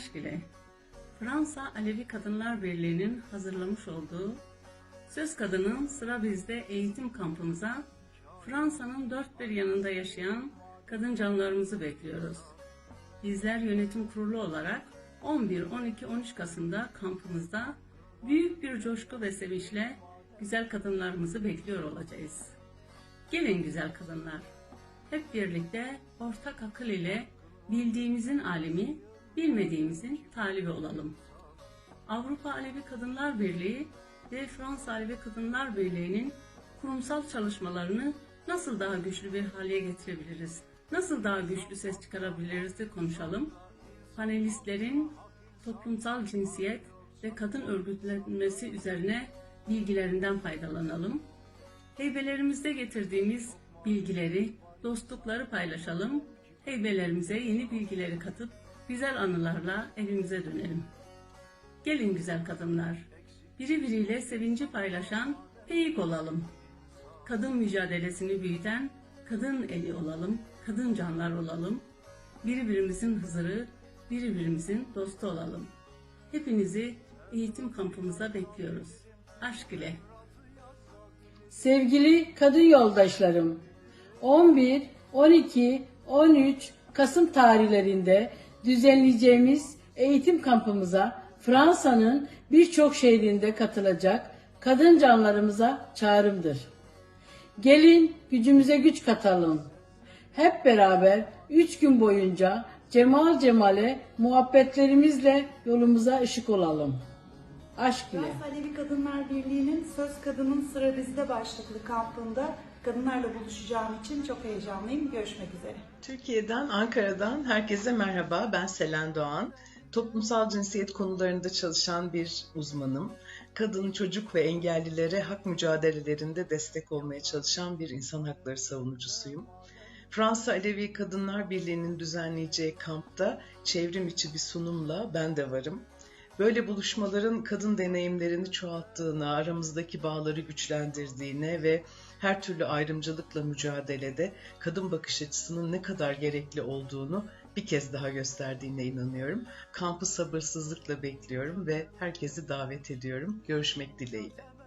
aşk ile. Fransa Alevi Kadınlar Birliği'nin hazırlamış olduğu Söz Kadının Sıra Bizde eğitim kampımıza Fransa'nın dört bir yanında yaşayan kadın canlarımızı bekliyoruz. Bizler yönetim kurulu olarak 11, 12, 13 Kasım'da kampımızda büyük bir coşku ve sevinçle güzel kadınlarımızı bekliyor olacağız. Gelin güzel kadınlar. Hep birlikte ortak akıl ile bildiğimizin alemi, bilmediğimizin talibi olalım. Avrupa Alevi Kadınlar Birliği ve Fransa Alevi Kadınlar Birliği'nin kurumsal çalışmalarını nasıl daha güçlü bir hale getirebiliriz? Nasıl daha güçlü ses çıkarabiliriz de konuşalım. Panelistlerin toplumsal cinsiyet ve kadın örgütlenmesi üzerine bilgilerinden faydalanalım. Heybelerimizde getirdiğimiz bilgileri, dostlukları paylaşalım. Heybelerimize yeni bilgileri katıp güzel anılarla evimize dönelim. Gelin güzel kadınlar, biri biriyle sevinci paylaşan peyik olalım. Kadın mücadelesini büyüten kadın eli olalım, kadın canlar olalım. Birbirimizin hızırı, birbirimizin dostu olalım. Hepinizi eğitim kampımıza bekliyoruz. Aşk ile. Sevgili kadın yoldaşlarım, 11, 12, 13 Kasım tarihlerinde düzenleyeceğimiz eğitim kampımıza Fransa'nın birçok şehrinde katılacak kadın canlarımıza çağrımdır. Gelin gücümüze güç katalım. Hep beraber 3 gün boyunca cemal cemale muhabbetlerimizle yolumuza ışık olalım. Aşk ile. Fransa Alevi Kadınlar Birliği'nin Söz Kadının Sıra Bizde başlıklı kampında kadınlarla buluşacağım için çok heyecanlıyım. Görüşmek üzere. Türkiye'den, Ankara'dan herkese merhaba. Ben Selen Doğan. Toplumsal cinsiyet konularında çalışan bir uzmanım. Kadın, çocuk ve engellilere hak mücadelelerinde destek olmaya çalışan bir insan hakları savunucusuyum. Fransa Alevi Kadınlar Birliği'nin düzenleyeceği kampta çevrim içi bir sunumla ben de varım. Böyle buluşmaların kadın deneyimlerini çoğalttığına, aramızdaki bağları güçlendirdiğine ve her türlü ayrımcılıkla mücadelede kadın bakış açısının ne kadar gerekli olduğunu bir kez daha gösterdiğine inanıyorum. Kampı sabırsızlıkla bekliyorum ve herkesi davet ediyorum. Görüşmek dileğiyle.